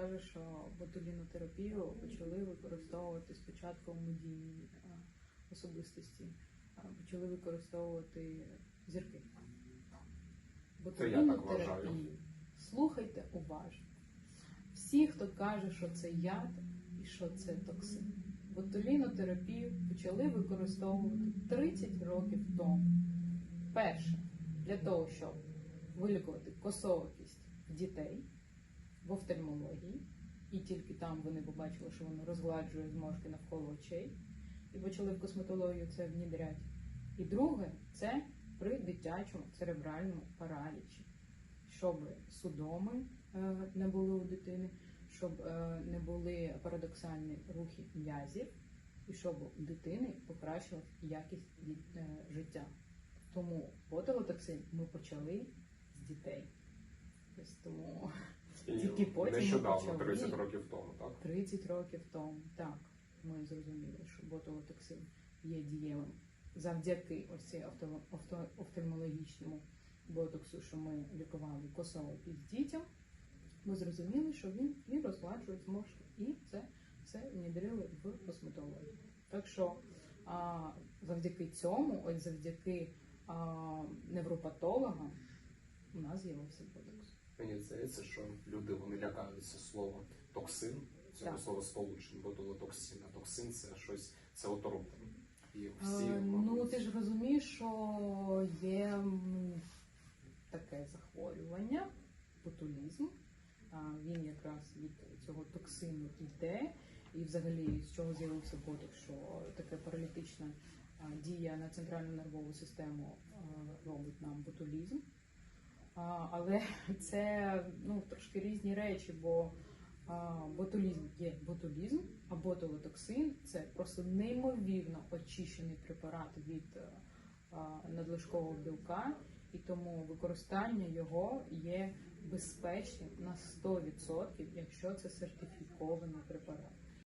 каже, що ботулінотерапію почали використовувати спочатку в медійній е, особистості, е, почали використовувати зірки. Ботулінотерапію. Слухайте уважно. Всі, хто каже, що це яд і що це токсин. Ботулінотерапію почали використовувати 30 років тому. Перше, для того, щоб вилікувати косовокість в дітей в офтальмології, і тільки там вони побачили, що воно розгладжує зморшки навколо очей, і почали в косметологію це внідряти. І друге, це при дитячому церебральному паралічі, щоб судоми е, не були у дитини, щоб е, не були парадоксальні рухи м'язів, і щоб у дитини покращилась якість е, життя. Тому ботулотоксин ми почали з дітей. Тому Тільки потім нещодавно, почали. 30 років тому, так? 30 років тому, так, ми зрозуміли, що ботулотоксин є дієвим завдяки ось цій офтальмологічному ботоксу, що ми лікували косовокість дітям. Ми зрозуміли, що він і розгладжує зморшки, і це все внідрили в косметологію. Так що а, завдяки цьому, ось завдяки а, невропатологам, у нас з'явився ботокс. Мені здається, що люди вони лякаються слова токсин, цього Так. слова сполучень, ботулотоксин. А токсин це щось, це отрута. І всі, Е, Ну, ти ж розумієш, що є таке захворювання, ботулізм. Він якраз від цього токсину йде. І взагалі з чого з'явився боток, що таке паралітична дія на центральну нервову систему робить нам ботулізм. Але це ну, трошки різні речі, бо ботулізм є ботулізм, а ботулотоксин це просто неймовірно очищений препарат від е, надлишкового білка, і тому використання його є безпечним на 100%, якщо це сертифікований препарат.